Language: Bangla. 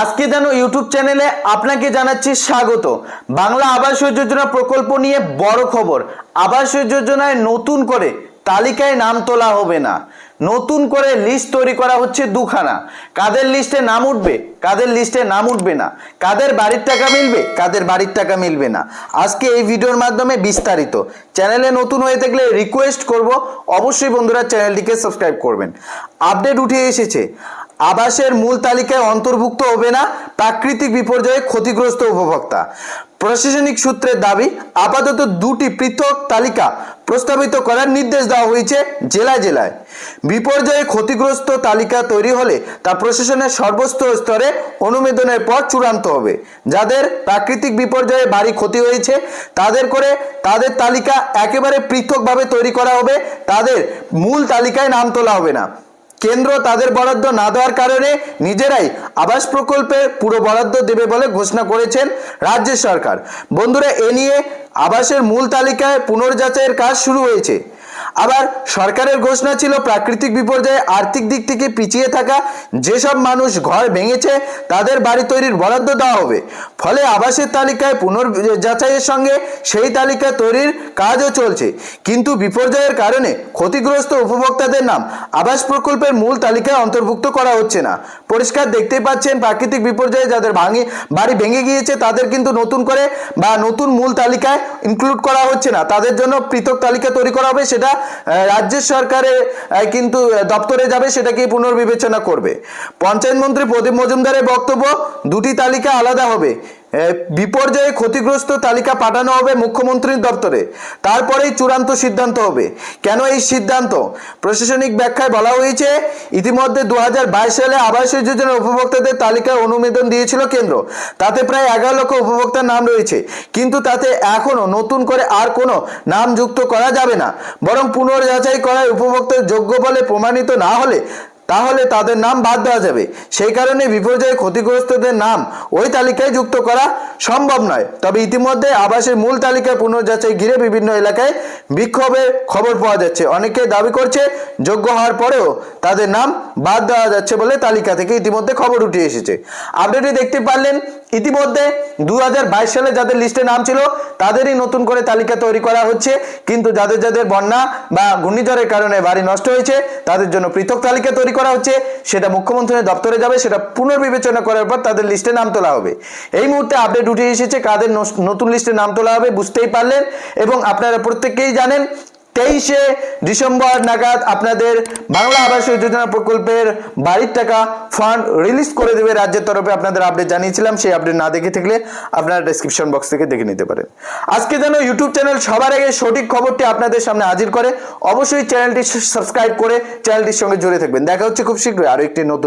আজকে যেন ইউটিউব চ্যানেলে আপনাকে জানাচ্ছি স্বাগত। বাংলা আবাস যোজনা প্রকল্প নিয়ে বড় খবর। আবাস যোজনায় নতুন করে তালিকায় নাম তোলা হবে না। নতুন করে লিস্ট তৈরি করা হচ্ছে দুখানা। কাদের লিস্টে নাম উঠবে, কাদের লিস্টে নাম উঠবে না? কাদের বাড়ির টাকা মিলবে, কাদের বাড়ির টাকা মিলবে না? আজকে এই ভিডিওর মাধ্যমে বিস্তারিত। চ্যানেলে নতুন হয়ে থাকলে রিকোয়েস্ট করব। অবশ্যই বন্ধুরা চ্যানেলটিকে সাবস্ক্রাইব করবেন। আপডেট উঠে এসেছে। আবাসের মূল তালিকায় অন্তর্ভুক্ত হবে না প্রাকৃতিক বিপর্যয়ে ক্ষতিগ্রস্ত উপভোক্তা। প্রশাসনিক সূত্রের দাবি, আপাতত দুটি পৃথক তালিকা প্রস্তাবিত করার নির্দেশ দেওয়া হয়েছে জেলায় জেলায়। বিপর্যয়ে ক্ষতিগ্রস্ত তালিকা তৈরি হলে তা প্রশাসনের সর্বস্ত স্তরে অনুমোদনের পর চূড়ান্ত হবে। যাদের প্রাকৃতিক বিপর্যয়ে বাড়ি ক্ষতি হয়েছে, তাদের করে তাদের তালিকা একেবারে পৃথকভাবে তৈরি করা হবে। তাদের মূল তালিকায় নাম তোলা হবে না। কেন্দ্র তাদের বরাদ্দ না দেওয়ার কারণে নিজেরাই আবাস প্রকল্পে পুরো বরাদ্দ দেবে বলে ঘোষণা করেছেন রাজ্য সরকার। বন্ধুরা, এ নিয়ে আবাসের মূল তালিকায় পুনর্যাচাইয়ের কাজ শুরু হয়েছে। আবার সরকারের ঘোষণা ছিল প্রাকৃতিক বিপর্যয়ে আর্থিক দিক থেকে পিছিয়ে থাকা যেসব মানুষ ঘর ভেঙেছে, তাদের বাড়ি তৈরির বরাদ্দ দেওয়া হবে। ফলে আবাসের তালিকায় পুনর্যাচাইয়ের সঙ্গে সেই তালিকা তৈরির কাজও চলছে। কিন্তু বিপর্যয়ের কারণে ক্ষতিগ্রস্ত উপভোক্তাদের নাম আবাস প্রকল্পের মূল তালিকায় অন্তর্ভুক্ত করা হচ্ছে না। পরিষ্কার দেখতেই পাচ্ছেন প্রাকৃতিক বিপর্যয়ে যাদের ভাঙে, বাড়ি ভেঙে গিয়েছে, তাদের কিন্তু নতুন করে বা নতুন মূল তালিকায় ইনক্লুড করা হচ্ছে না। তাদের জন্য পৃথক তালিকা তৈরি করা হবে, সেটা আহ, সরকারে কিন্তু দপ্তরে যাবে সেটাকে পুনর্বিবেচনা করবে? পঞ্চায়েত মন্ত্রী প্রদীপ মজুমদারের বক্তব্য দুটি তালিকা আলাদা হবে। বিপর্যয়ে ক্ষতিগ্রস্ত তালিকা পাঠানো হবে মুখ্যমন্ত্রীর দপ্তরে। তারপরেই চূড়ান্ত সিদ্ধান্ত হবে। কেন এই সিদ্ধান্ত? প্রশাসনিক ব্যাখ্যায় বলা হয়েছে, ইতিমধ্যে দু হাজার বাইশ সালে আবাস যোজনার উপভোক্তাদের তালিকায় অনুমোদন দিয়েছিল কেন্দ্র। তাতে প্রায় এগারো লক্ষ উপভোক্তার নাম রয়েছে। কিন্তু তাতে এখনও নতুন করে আর কোনো নাম যুক্ত করা যাবে না। বরং পুনর্যাচাই করায় উপভোক্তার যোগ্য বলে প্রমাণিত না হলে তাহলে তাদের নাম বাদ দেওয়া যাবে। সেই কারণে বিপর্যয়ে ক্ষতিগ্রস্তদের নাম ওই তালিকায় যুক্ত করা সম্ভব নয়। তবে ইতিমধ্যে আবাসের মূল তালিকায় পুনর্যাচাই ঘিরে বিভিন্ন এলাকায় বিক্ষোভের খবর পাওয়া যাচ্ছে। অনেকে দাবি করছে যোগ্য হওয়ার পরেও তাদের নাম বাদ দেওয়া যাচ্ছে বলে তালিকা থেকে ইতিমধ্যে খবর উঠে এসেছে। আপডেটে দেখতে পারলেন, ইতিমধ্যে দু হাজার বাইশ সালে যাদের লিস্টে নাম ছিল, তাদেরই নতুন করে তালিকা তৈরি করা হচ্ছে। কিন্তু যাদের যাদের বন্যা বা ঘূর্ণিঝড়ের কারণে বাড়ি নষ্ট হয়েছে, তাদের জন্য পৃথক তালিকা তৈরি করা হচ্ছে, সেটা মুখ্যমন্ত্রীর দপ্তরে যাবে, সেটা পুনর্বিবেচনা করার পর তাদের লিস্টে নাম তোলা হবে। এই মুহূর্তে আপডেট উঠে এসেছে কাদের নতুন লিস্টে নাম তোলা হবে, বুঝতেই পারলেন। এবং আপনারা প্রত্যেকেই জানেন তেইশে ডিসেম্বর নাগাদ আপনাদের বাংলা আবাস যোজনা প্রকল্পের বাড়ির টাকা ফান্ড রিলিজ করে দেবে রাজ্যের তরফে। আপনাদের আপডেট জানিয়েছিলাম, সেই আপডেট না দেখে থাকলে আপনারা ডেসক্রিপশন বক্স থেকে দেখে নিতে পারেন। আজকে যেন ইউটিউব চ্যানেল সবার আগে সঠিক খবরটি আপনাদের সামনে হাজির করে, অবশ্যই চ্যানেলটি সাবস্ক্রাইব করে চ্যানেলটির সঙ্গে জুড়ে থাকবেন। দেখা হচ্ছে খুব শীঘ্রই আরও একটি নতুন